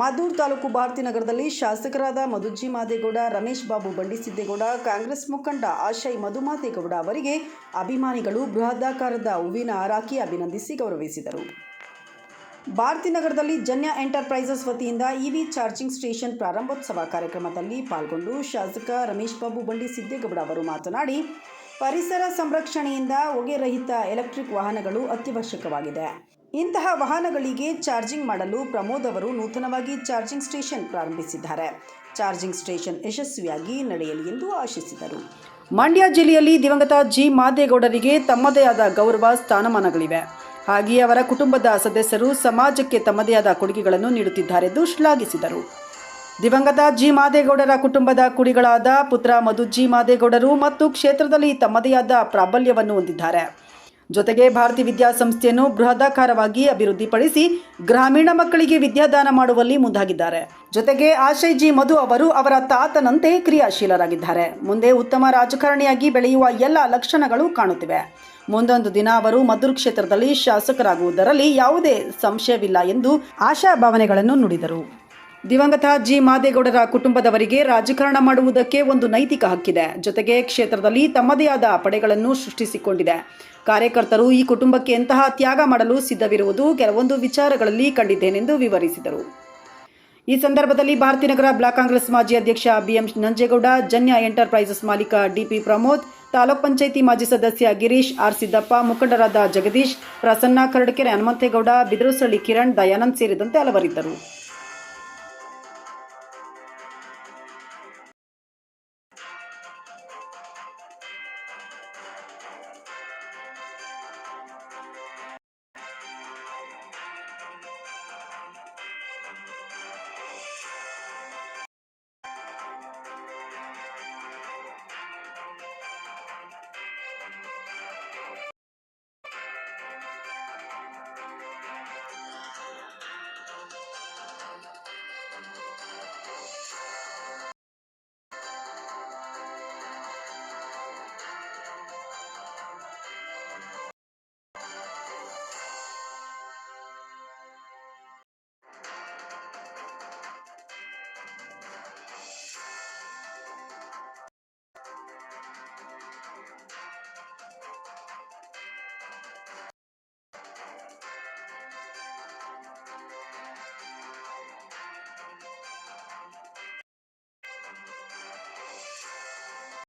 ಮಾದೂರು ತಾಲೂಕು ಭಾರತೀನಗರದಲ್ಲಿ ಶಾಸಕರಾದ ಮಧುಜಿ ಮಾದೇಗೌಡ, ರಮೇಶ್ ಬಾಬು ಬಂಡಿಸಿದ್ದೇಗೌಡ, ಕಾಂಗ್ರೆಸ್ ಮುಖಂಡ ಆಶಯ್ ಮಧುಮಾದೇಗೌಡ ಅವರಿಗೆ ಅಭಿಮಾನಿಗಳು ಬೃಹದಾಕಾರದ ಹೂವಿನ ಹಾರಾಕಿ ಅಭಿನಂದಿಸಿ ಗೌರವಿಸಿದರು. ಭಾರತಿನಗರದಲ್ಲಿ ಜನ್ಯ ಎಂಟರ್ಪ್ರೈಸಸ್ ವತಿಯಿಂದ ಇವಿ ಚಾರ್ಜಿಂಗ್ ಸ್ಟೇಷನ್ ಪ್ರಾರಂಭೋತ್ಸವ ಕಾರ್ಯಕ್ರಮದಲ್ಲಿ ಪಾಲ್ಗೊಂಡು ಶಾಸಕ ರಮೇಶ್ ಬಾಬು ಬಂಡಿ ಸಿದ್ದೇಗೌಡ ಅವರು ಮಾತನಾಡಿ, ಪರಿಸರ ಸಂರಕ್ಷಣೆಯಿಂದ ಹೊಗೆರಹಿತ ಎಲೆಕ್ಟ್ರಿಕ್ ವಾಹನಗಳು ಅತ್ಯವಶ್ಯಕವಾಗಿದೆ. ಇಂತಹ ವಾಹನಗಳಿಗೆ ಚಾರ್ಜಿಂಗ್ ಮಾಡಲು ಪ್ರಮೋದ್ ಅವರು ನೂತನವಾಗಿ ಚಾರ್ಜಿಂಗ್ ಸ್ಟೇಷನ್ ಪ್ರಾರಂಭಿಸಿದ್ದಾರೆ. ಚಾರ್ಜಿಂಗ್ ಸ್ಟೇಷನ್ ಯಶಸ್ವಿಯಾಗಿ ನಡೆಯಲಿ ಎಂದು ಆಶಿಸಿದರು. ಮಂಡ್ಯ ಜಿಲ್ಲೆಯಲ್ಲಿ ದಿವಂಗತ ಜಿ. ಮಾದೇಗೌಡರಿಗೆ ತಮ್ಮದೇ ಆದ ಗೌರವ, ಸ್ಥಾನಮಾನಗಳಿವೆ. ಹಾಗೆಯೇ ಅವರ ಕುಟುಂಬದ ಸದಸ್ಯರು ಸಮಾಜಕ್ಕೆ ತಮ್ಮದೇ ಆದ ಕೊಡುಗೆಗಳನ್ನು ನೀಡುತ್ತಿದ್ದಾರೆಂದು ಶ್ಲಾಘಿಸಿದರು. ದಿವಂಗತ ಜಿ. ಮಾದೇಗೌಡರ ಕುಟುಂಬದ ಕುಡಿಗಳಾದ ಪುತ್ರ ಮಧು ಜಿ. ಮಾದೇಗೌಡರು ಮತ್ತು ಕ್ಷೇತ್ರದಲ್ಲಿ ತಮ್ಮದೇ ಆದ ಪ್ರಾಬಲ್ಯವನ್ನು ಹೊಂದಿದ್ದಾರೆ. ಜೊತೆಗೆ ಭಾರತಿ ವಿದ್ಯಾಸಂಸ್ಥೆಯನ್ನು ಬೃಹದಾಕಾರವಾಗಿ ಅಭಿವೃದ್ಧಿಪಡಿಸಿ ಗ್ರಾಮೀಣ ಮಕ್ಕಳಿಗೆ ವಿದ್ಯಾದಾನ ಮಾಡುವಲ್ಲಿ ಮುಂದಾಗಿದ್ದಾರೆ. ಜೊತೆಗೆ ಆಶಯ್ ಜಿ ಮಧು ಅವರು ಅವರ ತಾತನಂತೆ ಕ್ರಿಯಾಶೀಲರಾಗಿದ್ದಾರೆ. ಮುಂದೆ ಉತ್ತಮ ರಾಜಕಾರಣಿಯಾಗಿ ಬೆಳೆಯುವ ಎಲ್ಲ ಲಕ್ಷಣಗಳು ಕಾಣುತ್ತಿವೆ. ಮುಂದೊಂದು ದಿನ ಅವರು ಮಧುರ್ ಕ್ಷೇತ್ರದಲ್ಲಿ ಶಾಸಕರಾಗುವುದರಲ್ಲಿ ಯಾವುದೇ ಸಂಶಯವಿಲ್ಲ ಎಂದು ಆಶಾಭಾವನೆಗಳನ್ನು ನುಡಿದರು. ದಿವಂಗತ ಜಿ. ಮಾದೇಗೌಡರ ಕುಟುಂಬದವರಿಗೆ ರಾಜಕಾರಣ ಮಾಡುವುದಕ್ಕೆ ಒಂದು ನೈತಿಕ ಹಕ್ಕಿದೆ. ಜೊತೆಗೆ ಕ್ಷೇತ್ರದಲ್ಲಿ ತಮ್ಮದೇ ಆದ ಪಡೆಗಳನ್ನು ಸೃಷ್ಟಿಸಿಕೊಂಡಿದೆ. ಕಾರ್ಯಕರ್ತರು ಈ ಕುಟುಂಬಕ್ಕೆ ಎಂತಹ ತ್ಯಾಗ ಮಾಡಲು ಸಿದ್ಧವಿರುವುದು ಕೆಲವೊಂದು ವಿಚಾರಗಳಲ್ಲಿ ಕಂಡಿದ್ದೇನೆಂದು ವಿವರಿಸಿದರು. ಈ ಸಂದರ್ಭದಲ್ಲಿ ಭಾರತೀನಗರ ಬ್ಲಾಕ್ ಕಾಂಗ್ರೆಸ್ ಮಾಜಿ ಅಧ್ಯಕ್ಷ ಬಿಎಂ ನಂಜೇಗೌಡ, ಜನ್ಯ ಎಂಟರ್ಪ್ರೈಸಸ್ ಮಾಲೀಕ ಡಿಪಿ ಪ್ರಮೋದ್, ತಾಲೂಕ್ ಪಂಚಾಯಿತಿ ಮಾಜಿ ಸದಸ್ಯ ಗಿರೀಶ್, ಆರ್ ಸಿದ್ದಪ್ಪ, ಮುಖಂಡರಾದ ಜಗದೀಶ್, ಪ್ರಸನ್ನ ಕರಡಕೆರೆ ಹನುಮಂತೇಗೌಡ, ಬಿದರುಸಳ್ಳಿ ಕಿರಣ್, ದಯಾನಂದ್ ಸೇರಿದಂತೆ ಹಲವರಿದ್ದರು.